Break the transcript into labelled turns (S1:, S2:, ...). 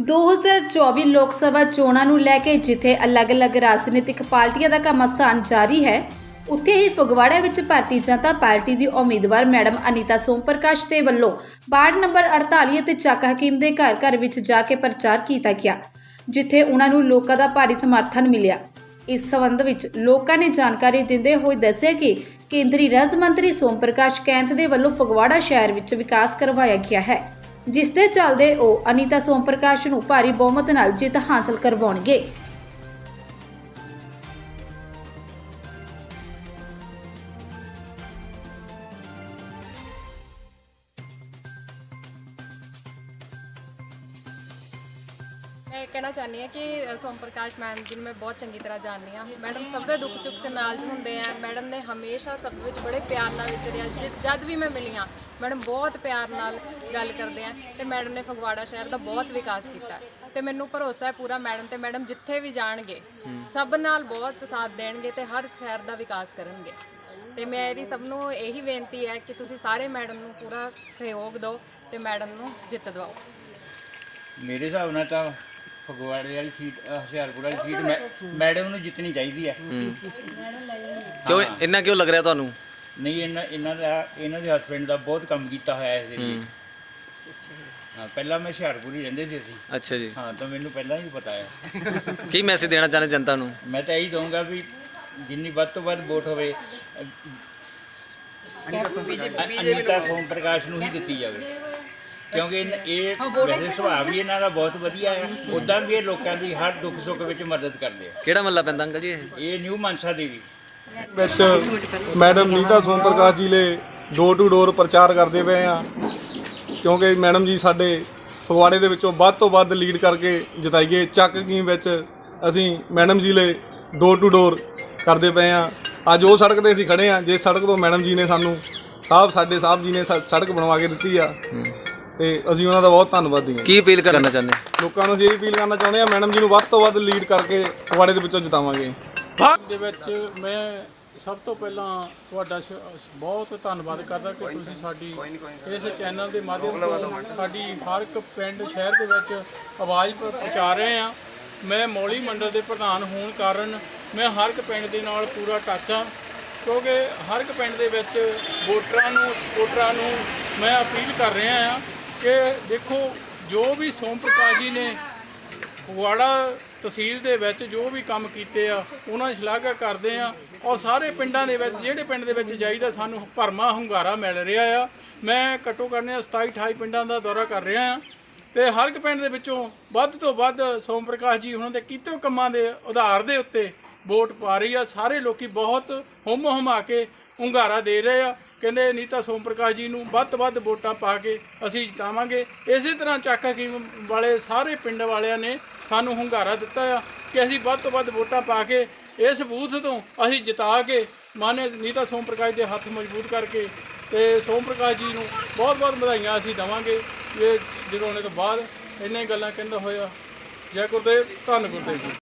S1: 2024 ਲੋਕ ਸਭਾ ਚੋਣਾਂ ਨੂੰ ਲੈ ਕੇ ਜਿੱਥੇ ਅਲੱਗ-ਅਲੱਗ ਰਾਜਨੀਤਿਕ ਪਾਰਟੀਆਂ ਦਾ ਘਮਾਸਾਨ ਜਾਰੀ ਹੈ, ਉੱਥੇ ਹੀ ਫਗਵਾੜਾ ਵਿੱਚ ਭਾਰਤੀ ਜਨਤਾ ਪਾਰਟੀ ਦੀ ਉਮੀਦਵਾਰ ਮੈਡਮ ਅਨੀਤਾ ਸੋਮ ਪ੍ਰਕਾਸ਼ ਦੇ ਵੱਲੋਂ ਵਾਰਡ ਨੰਬਰ 48 ਅਤੇ ਚੱਕ ਹਕੀਮ ਦੇ ਘਰ-ਘਰ ਵਿੱਚ ਜਾ ਕੇ ਪ੍ਰਚਾਰ ਕੀਤਾ ਗਿਆ, ਜਿੱਥੇ ਉਹਨਾਂ ਨੂੰ ਲੋਕਾਂ ਦਾ ਭਾਰੀ ਸਮਰਥਨ ਮਿਲਿਆ। ਇਸ ਸੰਬੰਧ ਵਿੱਚ ਲੋਕਾਂ ਨੇ ਜਾਣਕਾਰੀ ਦਿੰਦੇ ਹੋਏ ਦੱਸਿਆ ਕਿ ਕੇਂਦਰੀ ਰਾਜ ਮੰਤਰੀ ਸੋਮ ਪ੍ਰਕਾਸ਼ ਕੈਂਥ ਦੇ ਵੱਲੋਂ ਫਗਵਾੜਾ ਸ਼ਹਿਰ ਵਿੱਚ ਵਿਕਾਸ ਕਰਵਾਇਆ ਗਿਆ ਹੈ। ਜਿਸ ਦੇ ਚੱਲਦੇ ਉਹ ਅਨੀਤਾ ਸੋਮ ਪ੍ਰਕਾਸ਼ ਨੂੰ ਭਾਰੀ ਬਹੁਮਤ ਨਾਲ ਜਿੱਤ ਹਾਸਲ ਕਰਵਾਉਣਗੇ।
S2: ਮੈਂ ਕਹਿਣਾ ਚਾਹੁੰਦੀ ਹਾਂ ਕਿ ਸੋਮ ਪ੍ਰਕਾਸ਼ ਮੈਮ ਜੀ ਨੂੰ ਮੈਂ ਬਹੁਤ ਚੰਗੀ ਤਰ੍ਹਾਂ ਜਾਣਦੀ ਹਾਂ। ਮੈਡਮ ਸਭ ਦੇ ਦੁੱਖ ਚੁੱਕ ਚ ਨਾਲ ਹੁੰਦੇ ਆ। ਮੈਡਮ ਨੇ ਹਮੇਸ਼ਾ ਸਭ ਵਿੱਚ ਬੜੇ ਪਿਆਰ ਨਾਲ ਵਿਚਰਿਆ। ਜਿ- ਜਦ ਵੀ ਮੈਂ ਮਿਲੀ ਹਾਂ ਮੈਡਮ ਬਹੁਤ ਪਿਆਰ ਨਾਲ ਗੱਲ ਕਰਦੇ ਆ ਤੇ ਮੈਡਮ ਨੇ ਫਗਵਾੜਾ ਸ਼ਹਿਰ ਦਾ ਬਹੁਤ ਵਿਕਾਸ ਕੀਤਾ। ਹੈ ਤੇ ਮੈਨੂੰ ਭਰੋਸਾ ਹੈ ਪੂਰਾ ਮੈਡਮ ਤੇ ਮੈਡਮ ਜਿੱਥੇ ਵੀ ਜਾਣਗੇ ਸਭ ਨਾਲ ਬਹੁਤ ਸਾਥ ਦੇਣਗੇ ਤੇ ਹਰ ਸ਼ਹਿਰ ਦਾ ਵਿਕਾਸ ਕਰਨਗੇ। ਤੇ ਮੇਰੀ ਸਭ ਨੂੰ ਇਹੀ ਬੇਨਤੀ ਹੈ ਕਿ ਤੁਸੀਂ ਸਾਰੇ ਮੈਡਮ ਨੂੰ ਪੂਰਾ ਸਹਿਯੋਗ ਦਿਓ ਤੇ ਮੈਡਮ ਨੂੰ ਜਿੱਤ ਦਿਵਾਓ।
S3: ਮੇਰੇ ਹਿਸਾਬ ਨਾਲ ਤਾਂ ਫਗਵਾੜੇ ਵਾਲੀ ਸੀਟ ਅ, ਹੁਸ਼ਿਆਰਪੁਰ ਵਾਲੀ ਸੀਟ ਮੈ- ਮੈਡਮ ਨੂੰ ਜਿੱਤਣੀ ਚਾਹੀਦੀ ਹੈ।
S4: ਕਿਉਂ ਇੰਨਾ ਕਿਉਂ ਲੱਗ ਰਿਹਾ ਤੁਹਾਨੂੰ?
S3: ਨਹੀਂ ਇਹਨਾਂ ਇਹਨਾਂ ਦਾ ਇਹਨਾਂ ਦੇ ਹਸਬੰਡ ਦਾ ਬਹੁਤ ਕੰਮ ਕੀਤਾ ਹੋਇਆ ਇਸ। ਹਾਂ। ਪਹਿਲਾਂ ਮੈਂ ਹੁਸ਼ਿਆਰਪੁਰ ਹੀ ਰਹਿੰਦੇ ਸੀ ਅਸੀਂ।
S4: ਅੱਛਾ ਜੀ।
S3: ਹਾਂ ਤਾਂ ਮੈਨੂੰ ਪਹਿਲਾਂ ਹੀ ਪਤਾ ਹੈ।
S4: ਕੀ ਮੈਸੇਜ ਦੇਣਾ ਚਾਹੁੰਦੇ ਜਨਤਾ ਨੂੰ?
S3: ਮੈਂ ਤਾਂ ਇਹੀ ਦਊਂਗਾ ਵੀ ਜਿੰਨੀ ਵੱਧ ਤੋਂ ਵੱਧ ਵੋਟ ਹੋਵੇ ਅ, ਅ- ਅਨੀਤਾ ਸੋਮ ਪ੍ਰਕਾਸ਼ ਨੂੰ ਹੀ ਦਿੱਤੀ ਜਾਵੇ। ਕਿਉਂਕਿ ਇਨ- ਇਹ ਵੈਸੇ ਸੁਭਾਅ ਵੀ ਇਹਨਾਂ ਦਾ ਬਹੁਤ ਵਧੀਆ ਹੈ। ਉਦਾਂ ਵੀ ਇਹ ਲੋਕਾਂ ਦੀ ਹਰ ਦੁੱਖ ਸੁੱਖ ਵਿੱਚ ਮਦਦ ਕਰਦੇ ਆ।
S4: ਕਿਹੜਾ ਮੱਲਾ ਪੈਂਦਾ ਅੰਕਲ ਜੀ ਇਹ?
S3: ਇਹ ਨਿਊ ਮਨਸਾ ਦੇਵੀ।
S5: ਵਿੱਚ ਮੈਡਮ ਨੀਤਾ ਸੋਮ ਪ੍ਰਕਾਸ਼ ਜੀ ਲਈ ਡੋਰ ਟੂ ਡੋਰ ਪ੍ਰਚਾਰ ਕਰਦੇ ਪਏ ਆ। ਕਿਉਂਕਿ ਮੈਡਮ ਜੀ ਸਾਡੇ ਫਗਵਾੜੇ ਦੇ ਵਿੱਚੋਂ ਵੱਧ ਤੋਂ ਵੱਧ ਲੀਡ ਕਰਕੇ ਜਿਤਾਈਏ। ਚੱਕ ਕੀ ਵਿੱਚ ਅਸੀਂ ਮੈਡਮ ਜੀ ਲਈ ਡੋਰ ਟੂ ਡੋਰ ਕਰਦੇ ਪਏ ਆ। ਅੱਜ ਉਹ ਸੜਕ ਤੇ ਅਸੀਂ ਖੜੇ ਆ। ਜੇ ਸੜਕ ਤੋਂ ਮੈਡਮ ਜੀ ਨੇ ਸਾਨੂੰ ਸਾਹਿਬ ਸਾਡੇ ਸਾਹਿਬ ਜੀ ਨੇ ਸ- ਸੜਕ ਬਣਵਾ ਕੇ ਦਿੱਤੀ ਆ। ਤੇ ਅਸੀਂ ਉਹਨਾਂ ਦਾ ਬਹੁਤ ਧੰਨਵਾਦੀ ਹਾਂ
S4: ਕੀ ਅਪੀਲ ਕਰਨਾ ਚਾਹੁੰਦੇ?
S5: ਲੋਕਾਂ ਨੂੰ ਅਸੀਂ ਇਹ ਅਪੀਲ ਕਰਨਾ ਚਾਹੁੰਦੇ ਆ ਮੈਡਮ ਜੀ ਨੂੰ ਵੱਧ ਤੋਂ ਵੱਧ ਲੀਡ ਕਰਕੇ ਫਗਵਾੜੇ ਦੇ ਵਿੱਚੋਂ ਜਿਤਾਵਾਂਗੇ।
S6: ਦੇ ਵਿੱਚ ਮੈਂ ਸਭ ਤੋਂ ਪਹਿਲਾਂ ਤੁਹਾਡਾ ਸ਼- ਬਹੁਤ ਧੰਨਵਾਦ ਕਰਦਾ ਕਿ ਤੁਸੀਂ ਸਾਡੀ ਇਸ ਚੈਨਲ ਦੇ ਮਾਧਿਅਮ ਤੋਂ ਸਾਡੀ ਹਰ ਇੱਕ ਪਿੰਡ ਸ਼ਹਿਰ ਦੇ ਵਿੱਚ ਆਵਾਜ਼ ਪ- ਪਹੁੰਚਾ ਰਹੇ ਆ ਮੈਂ ਮੌਲੀ ਮੰਡਲ ਦੇ ਪ੍ਰਧਾਨ ਹੋਣ ਕਾਰਨ ਮੈਂ ਹਰ ਇੱਕ ਪਿੰਡ ਦੇ ਨਾਲ ਪੂਰਾ ਟੱਚ ਆ ਕਿਉਂਕਿ ਹਰ ਇੱਕ ਪਿੰਡ ਦੇ ਵਿੱਚ ਵੋਟਰਾਂ ਨੂੰ ਸਪੋਰਟਰਾਂ ਨੂੰ ਮੈਂ ਅਪੀਲ ਕਰ ਰਿਹਾ ਆ ਕਿ ਦੇਖੋ, ਜੋ ਵੀ ਸੋਮ ਪ੍ਰਕਾਸ਼ ਜੀ ਨੇ ਫਗਵਾੜਾ ਤਹਿਸੀਲ ਦੇ ਵਿੱਚ ਜੋ ਵੀ ਕੰਮ ਕੀਤੇ ਆ, ਉਹਨਾਂ ਦੀ ਸ਼ਲਾਘਾ ਕਰਦੇ ਆ ਔਰ ਸਾਰੇ ਪਿੰਡਾਂ ਦੇ ਵਿੱਚ, ਜਿਹੜੇ ਪਿੰਡ ਦੇ ਵਿੱਚ ਜਾਈਦਾ, ਸਾਨੂੰ ਭਰਮਾ ਹੁੰਗਾਰਾ ਮਿਲ ਰਿਹਾ ਆ। ਮੈਂ ਘੱਟੋ ਘੱਟ ਨੇ 27 28 ਪਿੰਡਾਂ ਦਾ ਦੌਰਾ ਕਰ ਰਿਹਾ ਆ ਤੇ ਹਰ ਇੱਕ ਪਿੰਡ ਦੇ ਵਿੱਚੋਂ ਵੱਧ ਤੋਂ ਵੱਧ ਸੋਮ ਪ੍ਰਕਾਸ਼ ਜੀ ਉਹਨਾਂ ਦੇ ਕੀਤੇ ਕੰਮਾਂ ਦੇ ਆਧਾਰ ਦੇ ਉੱਤੇ ਵੋਟ ਪਾ ਰਹੀ ਆ। ਸਾਰੇ ਲੋਕੀ ਬਹੁਤ ਹੁੰਮ ਹੁਮਾ ਕੇ ਹੁੰਗਾਰਾ ਦੇ ਰਹੇ ਆ। ਕਹਿੰਦੇ ਨੀਤਾ ਸੋਮ ਪ੍ਰਕਾਸ਼ ਜੀ ਨੂੰ ਵੱਧ ਤੋਂ ਵੱਧ ਵੋਟਾਂ ਪਾ ਕੇ ਅਸੀਂ ਜਿਤਾਵਾਂਗੇ। ਇਸੇ ਤਰ੍ਹਾਂ ਚੱਕ ਹਕੀਮ ਵਾਲੇ ਸਾਰੇ ਪਿੰਡ ਵਾਲਿਆਂ ਨੇ ਸਾਨੂੰ ਹੁੰਗਾਰਾ ਦਿੱਤਾ ਆ ਕਿ ਅਸੀਂ ਵੱਧ ਤੋਂ ਵੱਧ ਵੋਟਾਂ ਪਾ ਕੇ ਇਸ ਬੂਥ ਤੋਂ ਅਸੀਂ ਜਿਤਾ ਕੇ ਮਾਨੇ ਨੀਤਾ ਸੋਮ ਪ੍ਰਕਾਸ਼ ਦੇ ਹੱਥ ਮਜ਼ਬੂਤ ਕਰਕੇ ਤੇ ਸੋਮ ਪ੍ਰਕਾਸ਼ ਜੀ ਨੂੰ ਬਹੁਤ ਬਹੁਤ ਵਧਾਈਆਂ ਅਸੀਂ ਦਵਾਂਗੇ। ਇਹ ਜਿਤਾਉਣੇ ਤੋਂ ਬਾਅਦ ਇੰਨੇ ਗੱਲਾਂ ਕਹਿੰਦਾ ਹੋਇਆ। ਜੈ ਗੁਰਦੇਵ, ਧੰਨ ਗੁਰਦੇਵ ਜੀ।